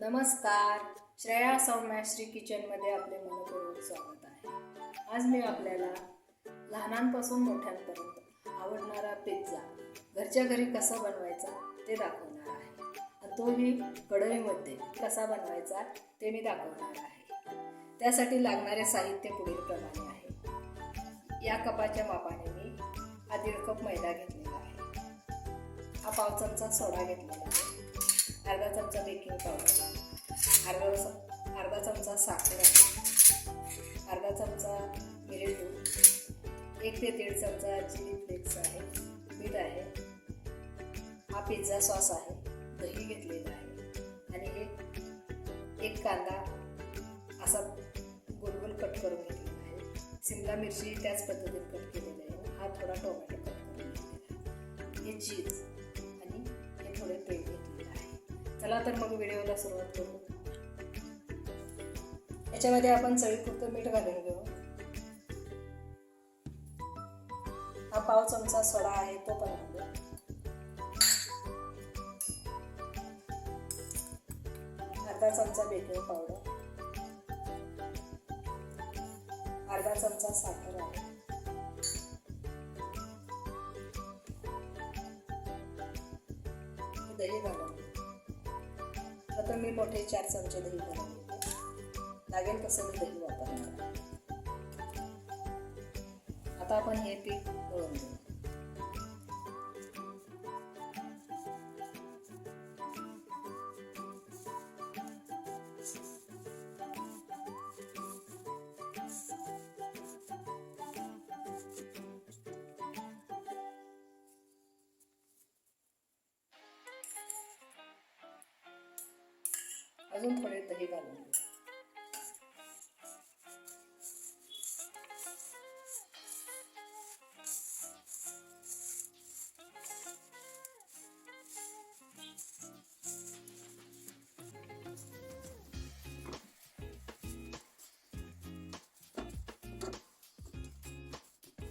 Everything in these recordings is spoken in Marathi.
नमस्कार. श्रेया सौम्याश्री किचनमध्ये आपले मनपूर्वक स्वागत आहे. आज मी आपल्याला लहानांपासून मोठ्यांपर्यंत आवडणारा पिझ्झा घरच्या घरी कसा बनवायचा ते दाखवणार आहे. आणि तोही कढईमध्ये कसा बनवायचा ते मी दाखवणार आहे. त्यासाठी लागणारे साहित्य पुढील प्रमाणे आहे. या कपाच्या मापाने मी हा दीड कप मैदा घेतलेला आहे. हा पाव चमचा सोडा घेतलेला आहे. अर्धा चमचा बेकिंग पावडर अर्धा अर्धा चमचा साखर अर्धा चमचा मिरेटू एक ते दीड चमचा चिली फ्लेक्स आहे मीठ आहे. हा पिझ्झा सॉस आहे दही घेतलेलं आहे. आणि हे एक कांदा असा गोलगोल कट करून घेतलेला आहे. सिमला मिरची त्याच पद्धतीने कट केलेली आहे. हा थोडा टोमॅटो कट करून घेतलेला आहे. हे चीज चला तर मग व्हिडिओला सुरुवात करू. याच्यामध्ये आपण चवीपुरतं मीठ घालून घेऊ. हा पाव चमचा सोडा आहे तो पण घालू. अर्धा चमचा बेकिंग पावडर. अर्धा चमचा साखर आहे. दही घालून. कमी मी मोठे चार चमचे दही घालून लागेल तसं मी दही वापरणार आता आपण हे पीठ मळून घेऊ. अजून थोडे दही घालून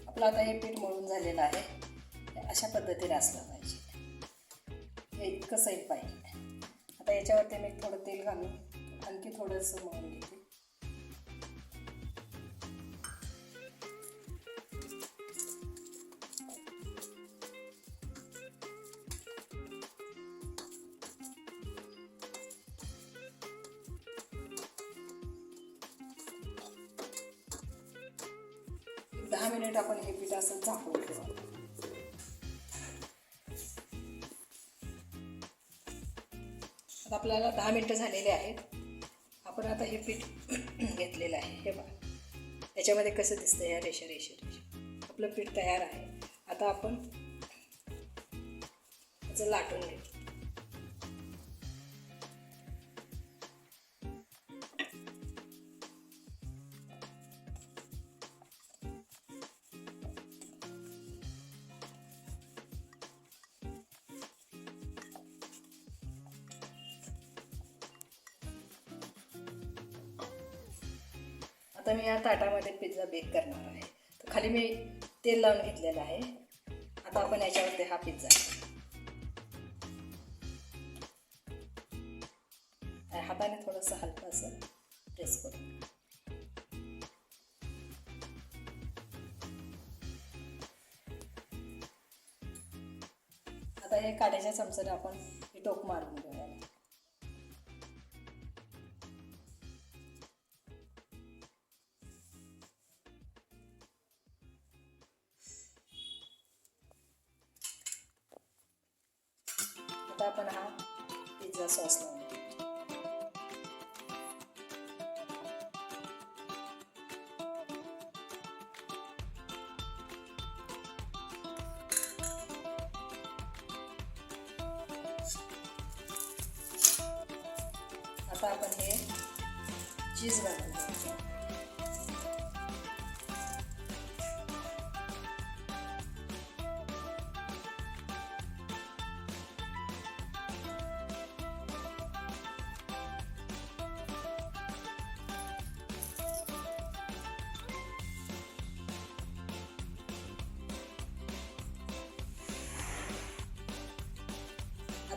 आपलं आता हे पीठ मळून झालेलं आहे. अशा पद्धतीने असलं पाहिजे. हे इतकं सैल पाहिजे आता याच्यावरती मी थोडं तेल घालून आणखी थोडंसं मळून घेते. दहा मिनिट आपण हे पीठ असं झाकून ठेवा. आता आपल्याला दहा मिनटं झालेले आहेत. आपण आता हे पीठ घेतलेलं आहे. हे बघा. याच्यामध्ये कसं दिसतं या रेषा रेषा रेषा. आपलं पीठ तयार आहे. आता आपण त्याचं लाटून घेऊ. आता मी या ताटामध्ये पिझ्झा बेक करणार आहे. तर खाली मी तेल लावून घेतलेलं आहे. आता आपण याच्यावरती हा पिझ्झा हाताने थोडंसं हलकं असं प्रेस करून आता हे काट्याच्या चमचाने आपण टोक मारून घेऊया आपण हा पिझ्झा सॉस लावून आता आपण हे चीज घालून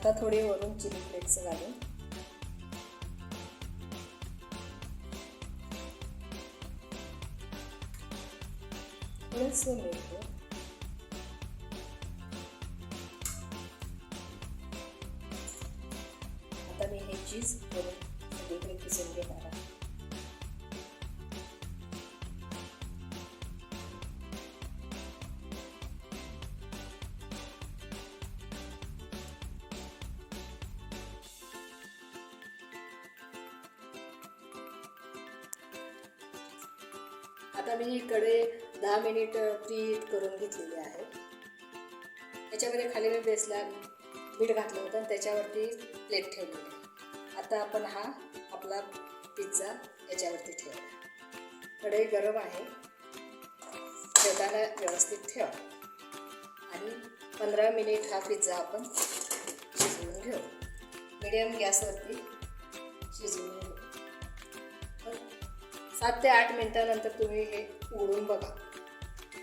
आता थोडे वरून चिली फ्लेक्स घालून. थोडंसं मिळतं आता मी हे चीज वरून सगळीकडे किसून घेणार आहे. आता मी कडे दहा मिनिट प्रीट करून घेतलेली आहे. याच्यामध्ये खाली मी बेसला मीठ घातलं होतं आणि त्याच्यावरती प्लेट ठेवलेली आहे. आता आपण हा आपला पिझ्झा याच्यावरती ठेवला कढई गरम आहे. ठेवताना व्यवस्थित ठेवा. आणि पंधरा मिनिट हा पिझ्झा आपण शिजवून घेऊ. मिडियम गॅसवरती सात ते आठ मिनटानंतर तुम्ही हे उघडून बघा.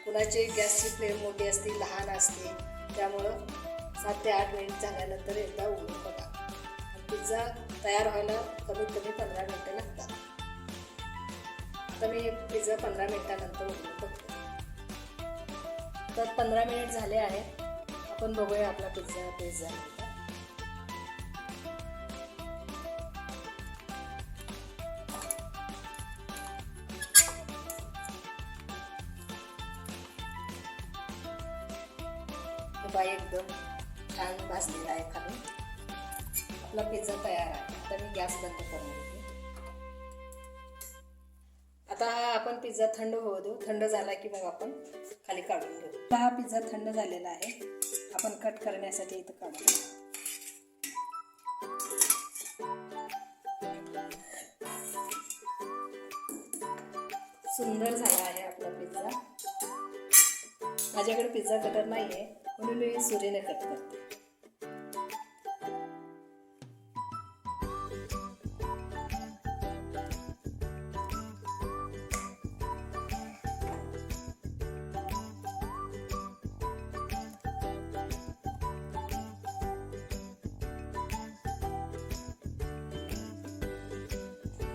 कुणाची गॅसची फ्लेम मोठी असते लहान असते त्यामुळं सात ते आठ मिनिट झाल्यानंतर एकदा उघडून बघा. पिझ्झा तयार व्हायला कमीत कमी पंधरा मिनटं लागतात. आता मी हे पिझ्झा पंधरा मिनटानंतर उघडून बघतो. तर पंधरा मिनिट झाले आहेत आपण बघूया आपला पिझ्झा पिझ्झा. बाई एकदम छान भाजलेला आहे खाली. आपला पिझ्झा तयार आहे. आता मी गॅस बंद करून घेते आता हा आपण पिझ्झा थंड होऊ देऊ. थंड झाला की मग आपण खाली काढून घेऊ. आता हा पिझ्झा थंड झालेला आहे. आपण कट करण्यासाठी इथं काढून सुंदर झाला आहे आपला पिझ्झा. माझ्याकडे पिझ्झा कटर नाही आहे म्हणून मी सुरीने कट करते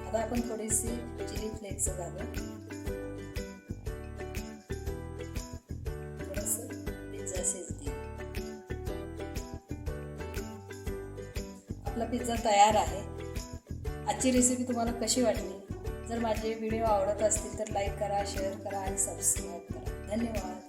आता आपण थोडीशी चिली फ्लेक्स घालू तयार आहे. आजची रेसिपी तुम्हाला कशी वाटली? जर माझे व्हिडिओ आवडत असतील तर लाईक करा शेअर करा आणि सबस्क्राईब करा. धन्यवाद.